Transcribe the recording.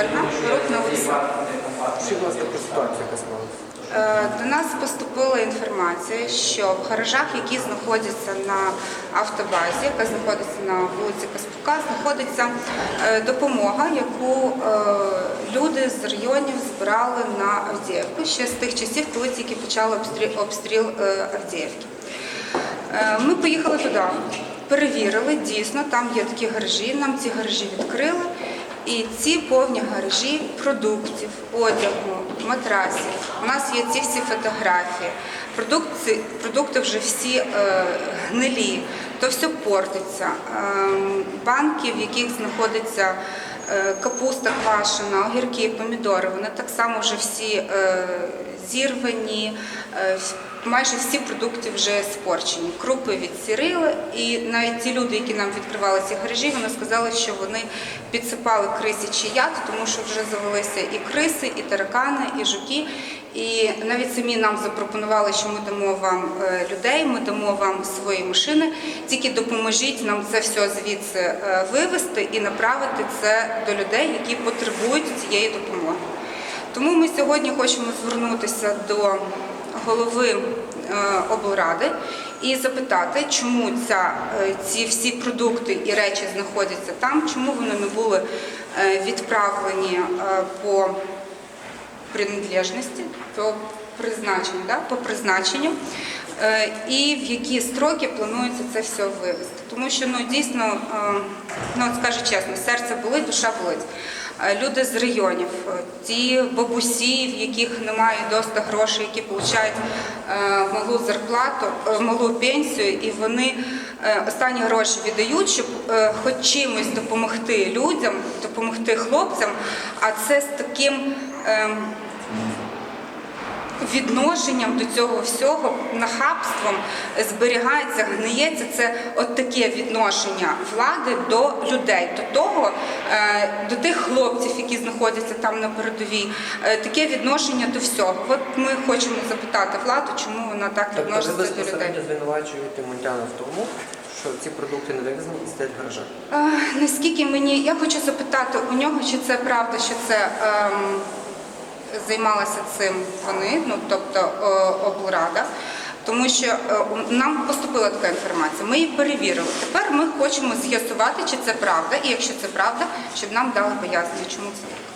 Ольга, Рух на будь ласка, про ситуацію, яка склалася. Е, До нас поступила інформація, що в гаражах, які знаходяться на автобазі, яка знаходиться на вулиці Каспрука, знаходиться е, допомога, яку е, люди з районів збирали на Авдіївку ще з тих часів, коли тільки почали обстріл, обстріл Авдіївки. Ми поїхали туди, перевірили, дійсно, там є такі гаражі, нам ці гаражі відкрили. І ці повні гаражі продуктів, одягу, матрасів. У нас є ці всі фотографії. Продукти, продукти вже всі е, гнилі, то все портиться. Ем, банки, в яких знаходиться е, капуста квашена, огірки, помідори, вони так само вже всі е, зірвані. е, Майже всі продукти вже спорчені. Крупи відсірили, і навіть ті люди, які нам відкривали ці гаражі, вони сказали, що вони підсипали крисячий яд, тому що вже завелися і криси, і таракани, і жуки. І навіть самі нам запропонували, що ми дамо вам е, людей, ми дамо вам свої машини. Тільки допоможіть нам це все звідси е, вивезти і направити це до людей, які потребують цієї допомоги. Тому ми сьогодні хочемо звернутися до голови е, облради і запитати, чому ця, е, ці всі продукти і речі знаходяться там, чому вони не були е, відправлені по принадлежності, по призначенню, да, по призначенню. Е, І в які строки планується це все вивезти. Тому що ну, дійсно, е, ну, скажу чесно, серце болить, душа болить. Е, Люди з районів, ті бабусі, в яких немає доста грошей, які отримують малу зарплату, малу пенсію, і вони останні гроші віддають, щоб хоч чимось допомогти людям, допомогти хлопцям, а це з таким. Відношенням до цього всього, нахабством зберігається, гниється. Це от таке відношення влади до людей, до того, е, до тих хлопців, які знаходяться там на передовій, е, таке відношення до всього. От ми хочемо запитати владу, чому вона так Тобто ви до людей. безпосередньо звинувачуєте Мунтяна в тому, що ці продукти не вивезені і стоять в гаражах. Е, Наскільки мені я хочу запитати у нього, чи це правда, що це ем, займалася цим вони, ну тобто облрада. Тому що е, нам поступила така інформація. Ми її перевірили. Тепер ми хочемо з'ясувати, чи це правда, і якщо це правда, щоб нам дали пояснення, чому це так.